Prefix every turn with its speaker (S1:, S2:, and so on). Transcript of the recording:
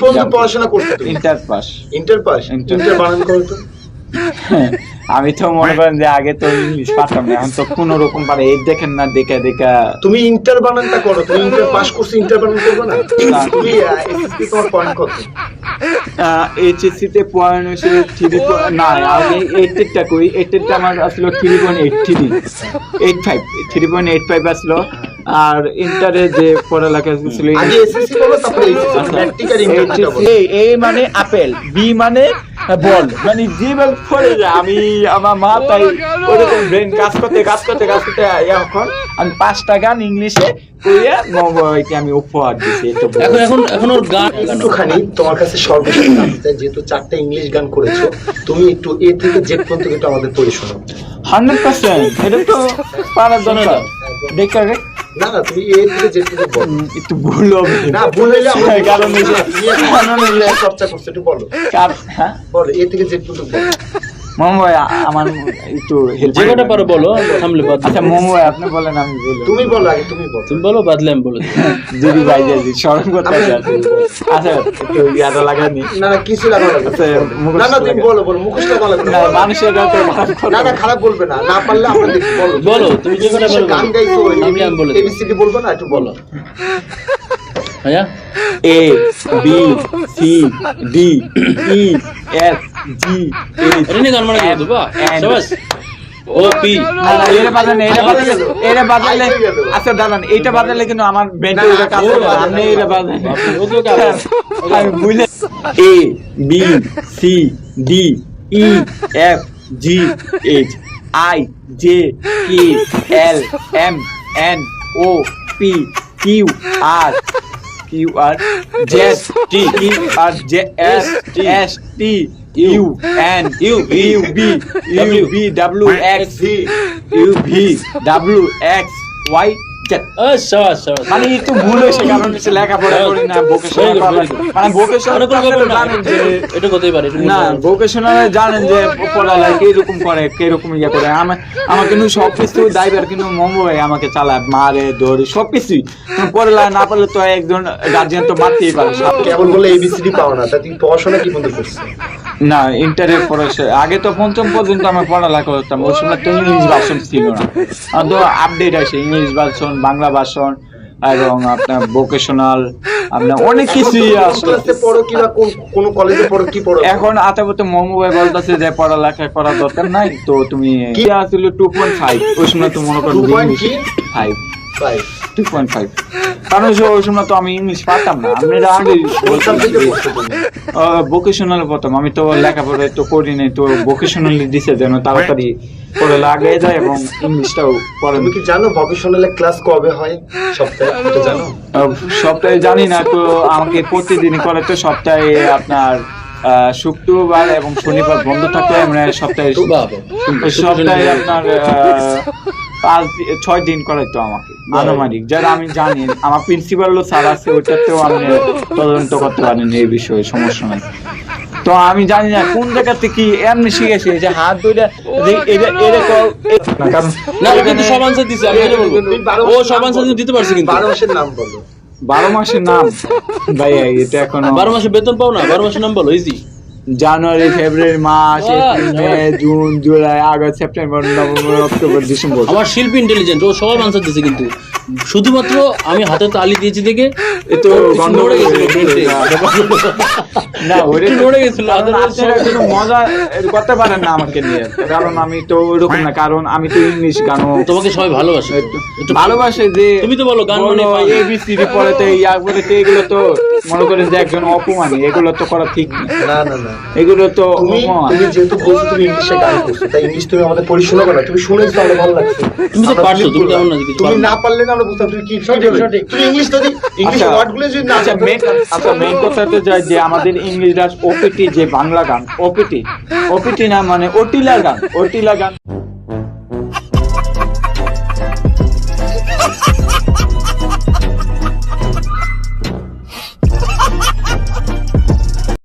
S1: পর্যন্ত পড়াশোনা করতে।
S2: Inter pass
S1: inter pass inter বানান করো
S2: আমি তো মনে করেন যে আগে তো ইংলিশ পারতাম না এখন তো কোন রকম পারে এই দেখেন না দেখা দেখা।
S1: তুমি ইন্টার বানানটা করো তুমি ইন্টার পাস করছ ইন্টার বানান করবে না। তুমি এসএসসি তোমার পয়েন্ট কত?
S2: এইচএসসি তে পয়েন্ট হয়েছে থ্রি না আগে এইটেরটা কই এইটেরটা আমার আসলো three point eight three eight five three point eight five আসলো। আর ইন্টারে যে পড়ালেখা ছিল
S1: এইচএসসি
S2: আচ্ছা, এ মানে আপেল বি মানে বল। মানে যে বল পড়ে যায়। আমি আমার মা তাই ওরকম ব্রেন কাজ করতে কাজ করতে কাজ করতে এখন। আমি পাঁচটা গান ইংলিশে কইয়া মোবাইলকে আমি উপহার দিছি
S3: এখন এখন এখন ওর গান
S1: একটুখানি তোমার কাছে সর্বশেষ যেহেতু চারটা ইংলিশ গান করেছ তুমি একটু এ থেকে জেড পর্যন্ত একটু আমাদের পড়ে শোনাও।
S2: হান্ড্রেড পার্সেন্ট এটা তো পারার দরকার। দেখতে রে
S1: না না তুমি এ থেকে জেড বলো।
S2: একটু ভুল হবে।
S1: না ভুল হইলে আমরা
S2: কারণ এই যে- কারণ এই যে-
S1: চর্চা করছ একটু বলো।
S2: কার- হ্যাঁ?
S1: বলো এ থেকে পর্যন্ত বলো।
S2: মোমো ভাই আমার একটু হেল্প
S3: যে কটা পারো বলো
S2: আচ্ছা মোমো ভাই আপনি বলেন আমি বলি।
S1: তুমি বলো আগে তুমি বলো।
S3: তুমি বলো বাদলে আমি বলে
S2: দিদি ভাই দিদি স্মরণ করতে আচ্ছা একটু ইয়াদা লাগানি
S1: না। না কিছু লাগবে না
S2: আচ্ছা,
S1: না না তুমি বলো
S2: না মানুষের কাছে
S1: না না খারাপ বলবে না। না পারলে আমরা বলো।
S3: বলো, তুমি যে কটা বলো,
S1: গান গাইছো
S3: আমি আমি বলে
S1: এবিসিডি বলব না একটু বলো।
S3: ভাইয়া?
S2: A B C D E F G. H
S3: গান মারা গিয়ে দেবা? সবাস।
S2: বাজালে বাজালে বাজালে। আচ্ছা দাঁড়ান এইটা বাজালে কিন্তু আমার কাজ আপনি বাজালে
S3: ওকে
S2: আমি বুঝলে A B C D E F G H I J K L M N O P Q R. Q R Z T E R J S T
S3: S T.
S2: মানে একটু ভুল হয়েছে কারণ হচ্ছে লেখাপড়া করি না ভোকেশনাল. মানে ভোকেশনাল
S3: ব্যাপার না
S2: জানেন যে
S3: এটা করতেই পারে
S2: না ভোকেশনাল জানেন যে পড়ালেখা কীরকম করে কীরকম ইয়ে করে। আমার আমার কিন্তু সব কিছু দায়বার কিন্তু ভাই আমাকে চালায় মারে ধরে সব কিছুই। পড়ালেখা না পারলে তো একজন গার্জিয়ান তো মারতেই পারে।
S1: কেবল বলে এবিসিডি পাও না তা তুমি পড়াশোনা কি বন্ধ করছ?
S2: না ইন্টারের পড়াশোনা আগে তো পঞ্চম পর্যন্ত আমি পড়ালেখা করতাম ওই সময় তো ইংলিশ ভার্সন ছিল না। তো আপডেট আছে ইংলিশ ভার্সন বাংলা ভার্সন এবং আপনার ভোকেশনাল আপনার অনেক কিছুই আছে
S1: ক্লাসে পড়ো কিংবা কোন কলেজে পড়ো কি পড়ো?
S2: এখন আতাবতে মোমো ভাই বলতেছে যে পড়ালেখা করার দরকার নাই তো তুমি কি? আসছিল টু পয়েন্ট ফাইভ ওই সময় তো মনে করো
S1: 2.5 কি?
S2: ফাইভ
S1: ভাই
S2: টু পয়েন্ট ফাইভ কারণ ওই- ওই সময় তো আমি ইংলিশ পারতাম না। আমি আগে ভোকেশনাল প্রথম। আমি তো লেখাপড়া তো করি নাই তো ভোকেশনালি দিছে যেন তাড়াতাড়ি পড়ে লাগে যায় এবং ইংলিশটাও পড়ে
S1: তুমি কি জানো ভকেশনালে ক্লাস কবে হয়? সপ্তাহে? এটা জানো?
S2: সপ্তাহে জানি না তো আমাকে প্রতিদিন করে তো সপ্তাহে আপনার শুক্রবার এবং শনিবার বন্ধ থাকে মানে সপ্তাহে সপ্তাহে আপনার পাঁচ ছয় দিন করাই তো আমাকে আনুমানিক। যারা আমি জানি আমার প্রিন্সিপাল স্যার আছে ওইটাতেও আমি তদন্ত করতে পারেন এই বিষয়ে সমস্যা নাই। তো আমি জানি না কোন জায়গা থেকে এমনি শিখেছি যে হাত ধরে এটা এটা কারণ
S3: না কিন্তু দিছে আমি এটা বলব।
S1: বারো
S3: ও
S1: মাসের নাম
S3: দিতে পারছে কিন্তু।
S1: বারো মাসের নাম বলো।
S2: বারো মাসের নাম? ভাই এটা এখন
S3: বারো মাসে বেতন পাও না বারো মাসের নাম বলো ইজি
S2: জানুয়ারি ফেব্রুয়ারি মার্চ
S3: বাহ,
S2: April May June July August September November October December.
S3: আমার শিল্পী ইন্টেলিজেন্ট ও সব আনসার দিছে কিন্তু। শুধুমাত্র আমি হাতে তালি দিয়েছি দেখে
S2: তো গন্ডগোল
S3: গেছিল
S2: না ওরে
S3: নড়ে গেছিল,
S2: মজা করতে পারেন না আমাকে নিয়ে। কারণ আমি তো ওইরকম না কারণ আমি তো ইংলিশ গানও
S3: তোমাকে সবাই ভালোবাসে।
S2: ভালোবাসে যে
S3: তুমি তো বলো গান মানে।
S2: এবিসিডি পড়েতে ইয়া করেতে এগুলো তো মনে করেন যে একজন অপমানী এগুলো তো করা ঠিক না।
S1: না না
S2: এগুলো তো
S1: তুমি
S2: অপমান।
S1: তুমি যেহেতু বলছো তুমি ইংলিশে গান করছ তাই ইংলিশ তুমি আমাদের পড়ি শোনো না তুমি শুনেছো আমার ভালো লাগছে।
S3: তুমি তো পারছ, তুমি। তেমন না
S1: তুমি
S3: না।
S1: পারলে না আমরা বুঝতাম তুমি কি সঠিক তুমি ইংলিশ যদি ইংলিশ
S2: আচ্ছা,
S1: ওয়ার্ডগুলো যদি না
S2: আচ্ছা মেন আচ্ছা মেন কথা তো যায় যে আমাদের ইংলিশ ওপিটি যে বাংলা গান ওপিটি ওপিটি না মানে ওটিলা গান ওটিলা গান।